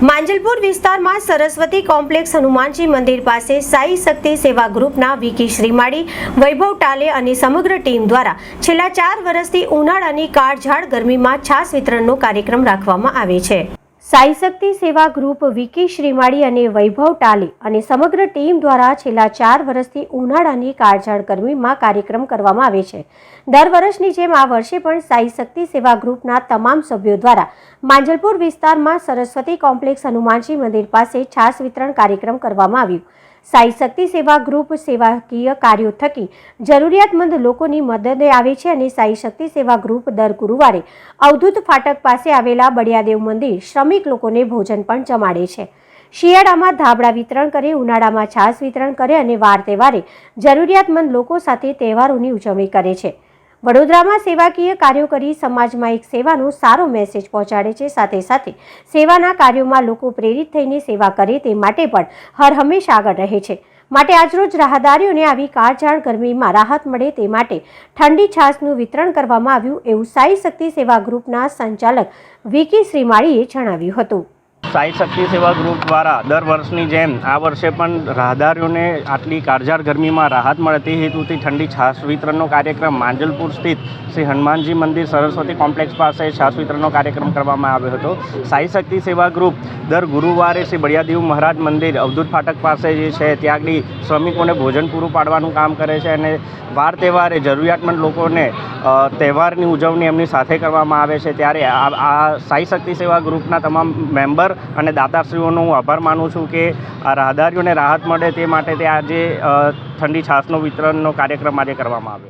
માંજલપુર વિસ્તારમાં સરસ્વતી કોમ્પ્લેક્સ હનુમાનજી મંદિર પાસે સાઈ શક્તિ સેવા ગ્રુપના વિકી શ્રીમાળી, વૈભવ ટાલે અને સમગ્ર ટીમ દ્વારા છેલ્લા ચાર વર્ષથી ઉનાળાની કાળઝાળ ગરમીમાં છાસ વિતરણનો કાર્યક્રમ રાખવામાં આવે છે. સાઈ શક્તિ સેવા ગ્રુપ વિકી શ્રીમાળી અને વૈભવ ટાલે અને સમગ્ર ટીમ દ્વારા છેલ્લા ચાર વર્ષથી ઉનાળાની કાળઝાળ ગરમીમાં કાર્યક્રમ કરવામાં આવે છે. દર વર્ષની જેમ આ વર્ષે પણ સાઈ શક્તિ સેવા ગ્રુપના તમામ સભ્યો દ્વારા માંજલપુર વિસ્તારમાં સરસ્વતી કોમ્પ્લેક્સ હનુમાનજી મંદિર પાસે છાસ વિતરણ કાર્યક્રમ કરવામાં આવ્યું. સાઈ શક્તિ સેવા ગ્રુપ સેવાકીય કાર્યો થકી જરૂરિયાતમંદ લોકોની મદદે આવે છે અને સાઈ શક્તિ સેવા ગ્રુપ દર ગુરુવારે અવધૂત ફાટક પાસે આવેલા બળિયાદેવ મંદિર શ્રમિક લોકોને ભોજન પણ જમાડે છે. શિયાળામાં ધાબળા વિતરણ કરે, ઉનાળામાં છાસ વિતરણ કરે અને વાર તહેવારે જરૂરિયાતમંદ લોકો સાથે તહેવારોની ઉજવણી કરે છે. વડોદરામાં સેવાકીય કાર્યો કરી સમાજમાં એક સેવાનો સારો મેસેજ પહોંચાડે છે. સાથે સાથે સેવાના કાર્યોમાં લોકો પ્રેરિત થઈને સેવા કરે તે માટે પણ હર હંમેશા આગળ રહે છે. માટે આજરોજ રાહદારીઓને આવી કાળઝાળ ગરમીમાં રાહત મળે તે માટે ઠંડી છાશનું વિતરણ કરવામાં આવ્યું એવું સાઈ શક્તિ સેવા ગ્રુપના સંચાલક વિકી શ્રીમાળીએ જણાવ્યું હતું. સાઈ શક્તિ સેવા ગ્રુપ દ્વારા દર વર્ષની જેમ આ વર્ષે પણ રાહદારીઓને આટલી કાળઝાળ ગરમીમાં રાહત મળે તે હેતુથી ઠંડી છાશ વિતરણનો કાર્યક્રમ માંજલપુર સ્થિત શ્રી હનુમાનજી મંદિર સરસ્વતી કોમ્પ્લેક્સ પાસે છાશ વિતરણનો કાર્યક્રમ કરવામાં આવ્યો હતો. સાઈ શક્તિ સેવા ગ્રુપ દર ગુરુવારે શ્રી બળિયાદેવ મહારાજ મંદિર અવધૂત ફાટક પાસે જે છે ત્યાં આગળ શ્રમિકોને ભોજન પૂરું પાડવાનું કામ કરે છે અને વાર તહેવારે જરૂરિયાતમંદ લોકોને તહેવારની ઉજવણી એમની સાથે કરવામાં આવે છે. ત્યારે આ આ સાઈ શક્તિ સેવા ગ્રુપના તમામ મેમ્બર અને દાતાશ્રીઓનો હું આભાર માનું છું કે આ રાહદારીઓને રાહત મળે તે માટે તે આજે ઠંડી છાશનો વિતરણનો કાર્યક્રમ આજે કરવામાં આવ્યો.